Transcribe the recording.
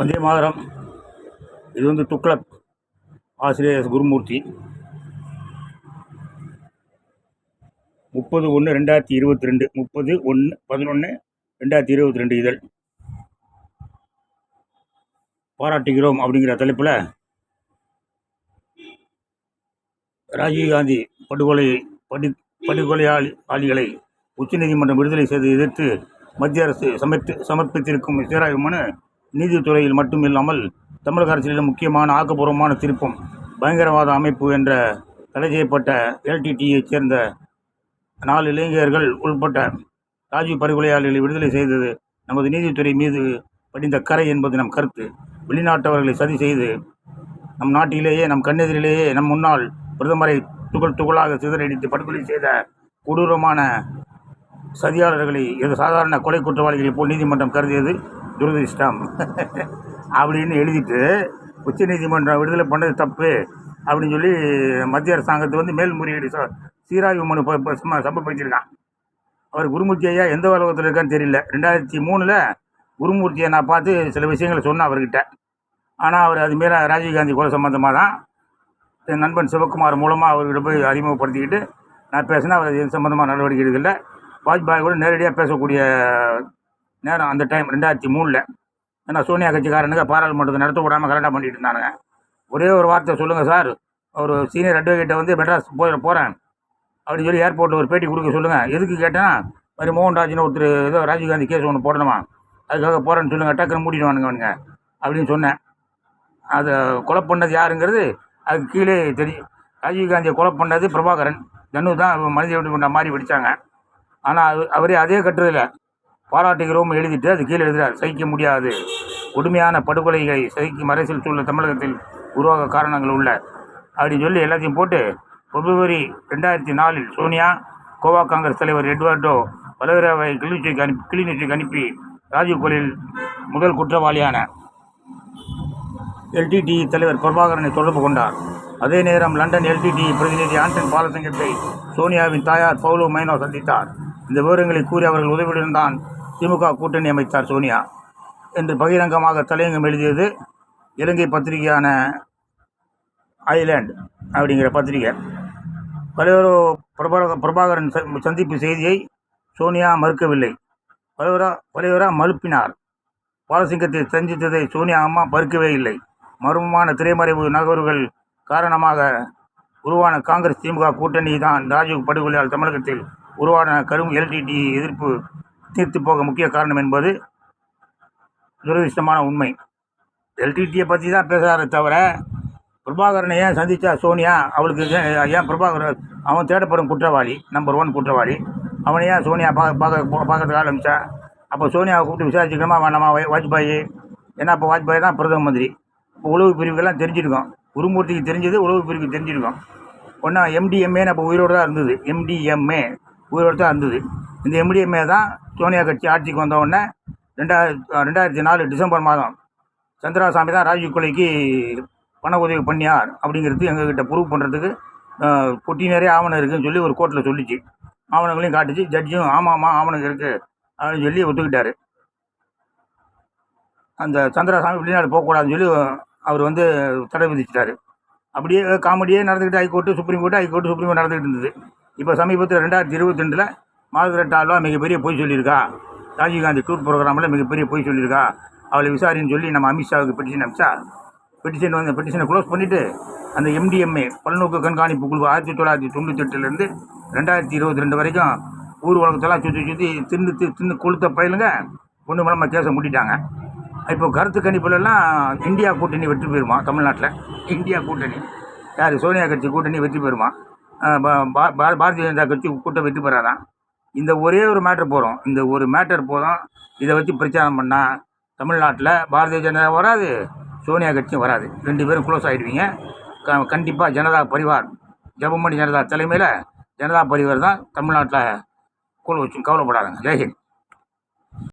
வந்தே மாதரம். இது வந்து துக்ளக் ஆசிரியர் எஸ் குருமூர்த்தி. முப்பது ஒன்று ரெண்டாயிரத்தி இருபத்தி ரெண்டு முப்பது ஒன்று பதினொன்று ரெண்டாயிரத்தி இருபத்தி ரெண்டு இதழ். பாராட்டுகிறோம் அப்படிங்கிற தலைப்பில் ராஜீவ்காந்தி படுகொலை படு படுகொலையாளி ஆளிகளை உச்சநீதிமன்றம் விடுதலை செய்து எதிர்த்து மத்திய அரசு சமர்த்து சமர்ப்பித்திருக்கும் சீராய்வு மனு நீதித்துறையில் மட்டுமில்லாமல் தமிழக அரசியலில் முக்கியமான ஆக்கப்பூர்வமான திருப்பம் பயங்கரவாத அமைப்பு என்ற தடை செய்யப்பட்ட எல்டிடியைச் சேர்ந்த நாலு இளைஞர்கள் உள்பட்ட ராஜீவ் படுகொலையாளிகளை விடுதலை செய்தது நமது நீதித்துறை மீது படிந்த கரை என்பது நம் கருத்து. வெளிநாட்டவர்களை சதி செய்து நம் நாட்டிலேயே நம் கண்ணெதிரிலேயே நம் முன்னாள் பிரதமரை துகள் துகளாக சிதறடித்து படுகொலை செய்த கொடூரமான சதியாளர்களை இது சாதாரண கொலை குற்றவாளிகளை போல் நீதிமன்றம் கருதியது. துரதிர்ஷ்டம். அப்படின்னு எழுதிட்டு உச்ச நீதிமன்றம் விடுதலை பண்ணது தப்பு அப்படின்னு சொல்லி மத்திய அரசாங்கத்தை வந்து மேல்முறையீடு சீராய்வு மனு சமர்ப்பிச்சிருக்கான் அவர் குருமூர்த்தி ஐயா எந்த உலகத்தில் இருக்கான்னு தெரியல. ரெண்டாயிரத்தி மூணில் குருமூர்த்தியை நான் பார்த்து சில விஷயங்களை சொன்னேன் அவர்கிட்ட. ஆனால் அவர் அது மாரி ராஜீவ்காந்தி கொலை சம்மந்தமாக தான் என் நண்பன் சிவகுமார் மூலமாக அவர்கிட்ட போய் அறிமுகப்படுத்திக்கிட்டு நான் பேசினேன் அவர் இது சம்மந்தமாக நடவடிக்கை எடுக்கல. வாஜ்பாய் கூட நேரடியாக பேசக்கூடிய நேரம் அந்த டைம் ரெண்டாயிரத்தி மூணில். ஏன்னா சோனியா கட்சிக்காரனுங்க பாராளுமன்றத்தை நடத்த விடாமல் கரெக்டாக பண்ணிட்டு இருந்தானுங்க. ஒரே ஒரு வார்த்தை சொல்லுங்கள் சார் ஒரு சீனியர் அட்வொகேட்டை வந்து மெட்ராஸ் போய் போகிறேன் அப்படின்னு சொல்லி ஏர்போர்ட்டில் ஒரு பேட்டி கொடுக்க சொல்லுங்கள் எதுக்கு கேட்டேன்னா மாதிரி மோகன்ராஜ்னு ஒருத்தர் ஏதோ ராஜீவ்காந்தி கேஸ் ஒன்று போடணுமா? அதுக்காக போகிறேன்னு சொல்லுங்கள் டக்குன்னு மூடிடுவானுங்க அவனுங்க. அப்படின்னு சொன்னேன். அதை கொலை பண்ணது யாருங்கிறது அதுக்கு கீழே தெரியும். ராஜீவ்காந்தியை கொலை பண்ணது பிரபாகரன். தனு தான் மனித விட்டு கொண்ட மாதிரி வெடித்தாங்க ஆனால் அது அவரே அதே கட்டுரையில் பாராட்டுகிறோம் எழுதிட்டு அது கீழே எழுதுறார் சகிக்க முடியாது. கொடுமையான படுகொலைகளை சகிக்கும் அரசியல் சூழல் தமிழகத்தில் உருவாக காரணங்கள் உள்ள. அப்படின்னு சொல்லி எல்லாத்தையும் போட்டு பிப்ரவரி ரெண்டாயிரத்தி நாலில் சோனியா கோவா காங்கிரஸ் தலைவர் எட்வர்டோ வலவராவை கிளிநொச்சிக்கு அனுப்பி கிளிநொச்சிக்கு அனுப்பி ராஜீவ் கோலில் முதல் குற்றவாளியான எல்டிடி தலைவர் பிரபாகரனை தொடர்பு கொண்டார். அதே நேரம் லண்டன் எல்டிடி பிரதிநிதி ஆண்டன் பாலசங்கத்தை சோனியாவின் தாயார் பவுலோ மைனோ சந்தித்தார். இந்த விவரங்களை கூறி அவர்கள் உதவியுடன் தான் திமுக கூட்டணி அமைத்தார் சோனியா என்று பகிரங்கமாக தலையங்கம் எழுதியது இலங்கை பத்திரிகையான ஐலேண்ட் அப்படிங்கிற பத்திரிகை. பலவரோ பிரபாக பிரபாகரன் ச- சந்திப்பு செய்தியை சோனியா மறுக்கவில்லை. பலவரா பலவரா மறுப்பினார் பாலசிங்கத்தை சந்தித்ததை சோனியா அம்மா மறுக்கவே இல்லை. மர்மமான திரைமறைவு நகர்வுகள் காரணமாக உருவான காங்கிரஸ் திமுக கூட்டணி தான் ராஜீவ் படுகொலையால் தமிழகத்தில் உருவான கரும் எல்டிடி எதிர்ப்பு தீர்த்து போக முக்கிய காரணம் என்பது துரதிருஷ்டமான உண்மை. எல்டிடியை பற்றி தான் பேசுகிறாரே தவிர பிரபாகரனை ஏன் சந்தித்தா சோனியா? அவளுக்கு ஏன் ஏன் பிரபாகரன் அவன் தேடப்படும் குற்றவாளி நம்பர் ஒன் குற்றவாளி. அவனை ஏன் சோனியா பார்க்க பார்க்க பார்க்கறதுக்கு ஆரம்பித்தா அப்போ சோனியாவை கூப்பிட்டு விசாரிச்சுக்கணுமா வேணாமா வாஜ்பாய்? ஏன்னா அப்போ வாஜ்பாய் தான் பிரதம மந்திரி. இப்போ உளவு பிரிவுகள்லாம் தெரிஞ்சிருக்கோம். குருமூர்த்திக்கு தெரிஞ்சது உளவு பிரிவுக்கு தெரிஞ்சிருக்கோம். ஒன்றா எம்டிஎம்ஏன்னு அப்போ உயிரோடு தான் இருந்தது. எம்டிஎம்ஏ உயிரோடு தான் இருந்தது. இந்த எம்டிஎம்ஏ தான் சோனியா கட்சி ஆட்சிக்கு வந்த உடனே ரெண்டாயிரத்தி ரெண்டாயிரத்தி நாலு டிசம்பர் மாதம் சந்திராசாமி தான் ராஜீவ் கொலைக்கு பண உதவி பண்ணியார் அப்படிங்கிறது எங்ககிட்ட ப்ரூவ் பண்ணுறதுக்கு பொட்டி நிறைய ஆவணம் இருக்குதுன்னு சொல்லி ஒரு கோர்ட்டில் சொல்லிச்சு. ஆவணங்களையும் காட்டுச்சு. ஜட்ஜும் ஆமாம்மா ஆவணம் இருக்குது அப்படின்னு சொல்லி ஒத்துக்கிட்டாரு. அந்த சந்திராசாமி வெளிநாடு போகக்கூடாதுன்னு சொல்லி அவர் வந்து தடை விதிச்சிட்டாரு. அப்படியே காமெடியே நடந்துக்கிட்டு high court supreme court high court supreme court நடந்துக்கிட்டு இருந்தது. இப்போ சமீபத்தில் ரெண்டாயிரத்தி இருபத்தி ரெண்டில் மார்கரெட் ஆல்வா மிகப்பெரிய பொய் சொல்லியிருக்கா? ராஜீவ்காந்தி டூர் ப்ரோக்ராமில் மிகப்பெரிய பொய் சொல்லியிருக்கா? அவளை விசாரின்னு சொல்லி நம்ம அமித்ஷாவுக்கு பெட்டிஷன் அமிச்சா? பெட்டிஷன் வந்து பெட்டிஷனை க்ளோஸ் பண்ணிவிட்டு அந்த எம்டிஎம்ஏ பல்நோக்கு கண்காணிப்பு குழு ஆயிரத்தி தொள்ளாயிரத்தி தொண்ணூற்றி எட்டுலேருந்து ரெண்டாயிரத்தி இருபத்தி ரெண்டு வரைக்கும் ஊர் உலகத்தெல்லாம் சுற்றி சுற்றி தின்னு தி- தின்னு கொளுத்த பயிலுங்க. பொண்ணு மூலமாக கேஸை மூடிட்டாங்க. இப்போ கருத்து கணிப்புலலாம் இந்தியா கூட்டணி வெற்றி பெறுமா தமிழ்நாட்டில்? இந்தியா கூட்டணி. யார்? சோனியா கட்சி கூட்டணி வெற்றி பெறுமா? பா- பா- பாரதிய ஜனதா கட்சி கூட்டம் வெற்றி பெறாதான் இந்த ஒரே ஒரு மேட்டர் போகிறோம் இந்த ஒரு மேட்டர் போதும். இதை வச்சு பிரச்சாரம் பண்ணால் தமிழ்நாட்டில் பாரதிய ஜனதா வராது சோனியா கட்சியும் வராது. ரெண்டு பேரும் க்ளோஸ் ஆகிடுவீங்க க கண்டிப்பாக ஜனதா பரிவார் ஜெபமணி ஜனதா தலைமையில் ஜனதா பரிவார் தான் தமிழ்நாட்டில் கூழ வச்சு கவலைப்படாதுங்க. ஜெய்ஹிந்த்